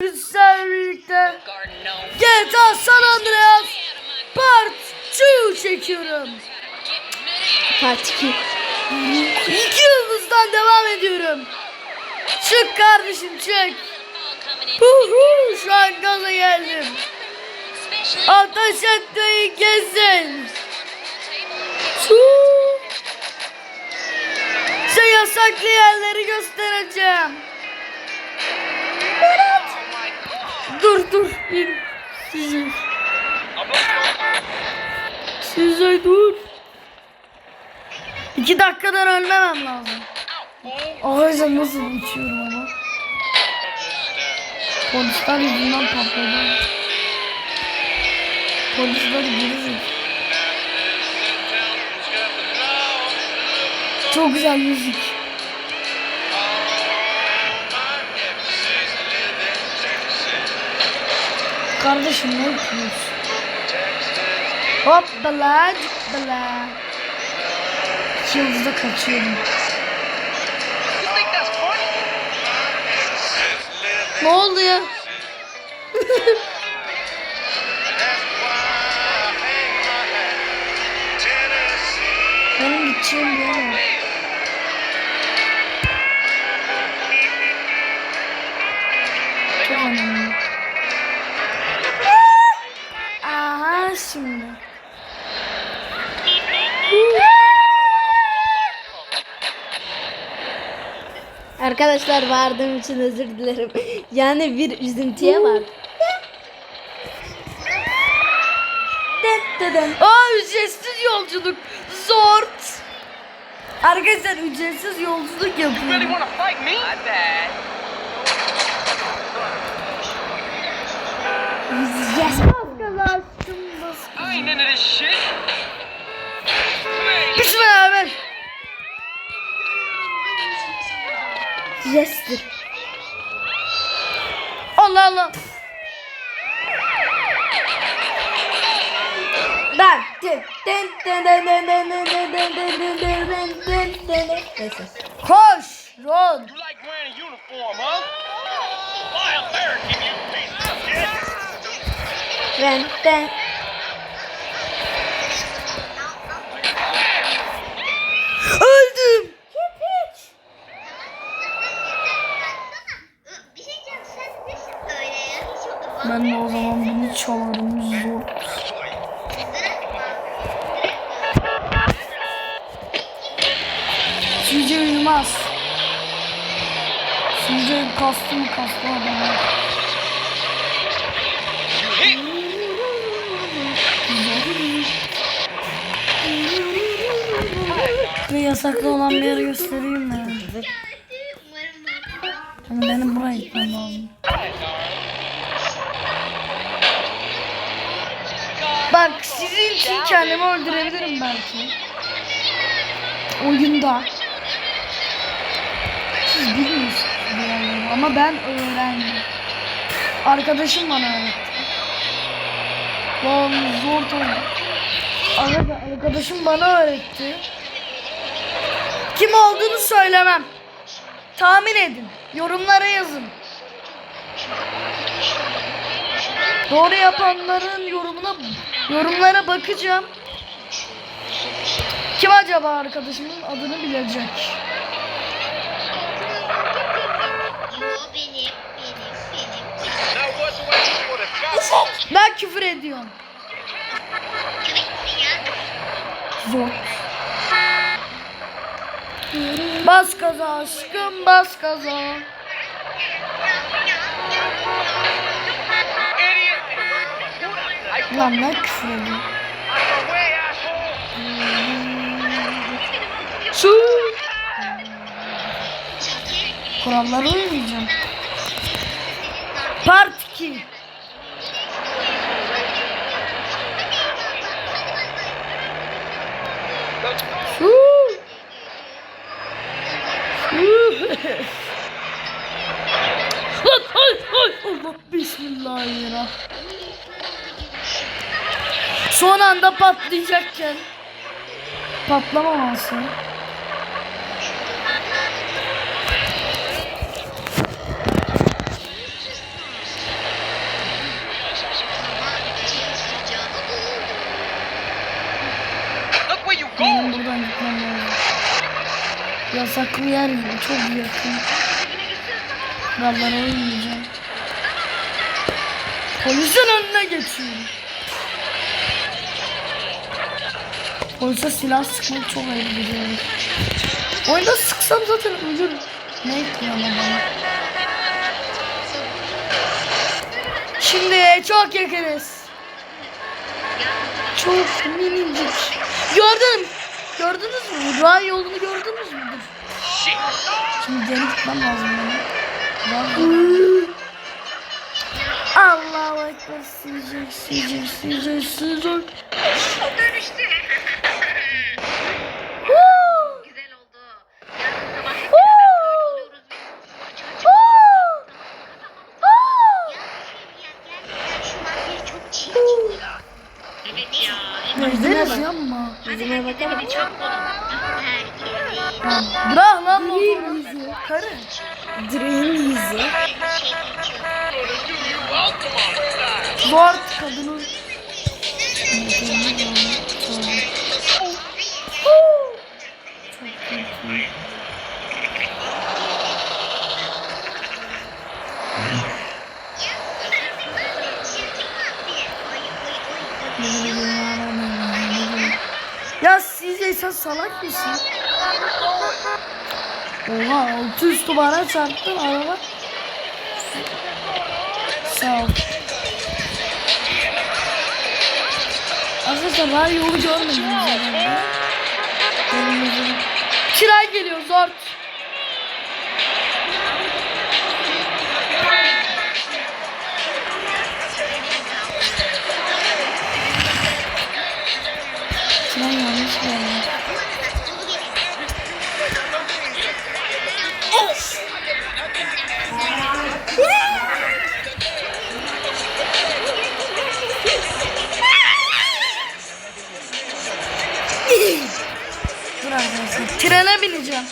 Sizlerle birlikte GTA San Andreas Part 2 çekiyorum. Part 2. İki yıldızdan devam ediyorum. Çık kardeşim çık. Huhu, şu an gaza geldim. Ateş etmeyi. Su. Size yasaklı yerleri göstereceğim. Bir. Size. Size dur. İki dakikadan ölmemem lazım. Arkadaşlar nasıl uçuyorum ama. Polisler yüzünden patladı. Polisler gelecek. Çok güzel müzik. Kardeşim ne yapıyorsun? Hoppala cuppala. İki yıldızda kaçıyorum. Ne oldu ya? Benim gideceğim bir yer var. Arkadaşlar vardığım için özür dilerim. Yani bir üzüntüye var. Aa ücretsiz yolculuk. Zort. Arkadaşlar ücretsiz yolculuk yapıyorum. Yes. Aynen öyle şey. Biz. Jestir. Allah Allah. Ben. Koş. Rol. Ben, ben, Sizce uyumaz. Sizce kastı mı kastı adamı. Ve yasaklı olan bir yere göstereyim mi? Ama benim buraya gitmem lazım. Bak sizin için kendimi öldürebilirim belki. Oyunda. Siz bilmiyorsunuz ama ben öğrendim. Arkadaşım bana öğretti. Lan zor tabii. Arkadaşım bana öğretti. Kim olduğunu söylemem. Tahmin edin. Yorumlara yazın. Doğru yapanların yorumuna yorumlara bakacağım. Kim acaba arkadaşımın adını bilecek? Ben küfür ediyorum. Zor. Bas kaza aşkım bas kaza. Lan ne küfür ediyorum. Su. Kurallara uymayacağım. Part 2. Su. Su. Lan ay ay Allah bismillahirrahmanirrahim. Son anda patlayacakken patlamaması. Yasaklı yer gibi çok yakın. Krallara oynayacağım. Polisin önüne geçiyorum. Polise silah sıkmak çok ayıp biliyorum. Oyunda sıksam zaten ölürüm. Ne ama bana? Şimdi çok yakınız. Çok minicik. Gördüm. Gördünüz mü? Ray yolunu gördünüz mü? Şimdi geri gitmem lazım benim. Allahu Ekber sizce sizce sizce sizce Dönüştü. Yüzüme bakar mısın? Çok. Bırak lan motoru. Karı. Dream yüzü. şey geçiyor. Lord kadının. Çirkin sen salak mısın? Oha altı üstü bana çarptın araba. Sağ ol. Arkadaşlar ben yolu görmedim. Kiray geliyor zor. arkadaşlar. Trene bineceğim.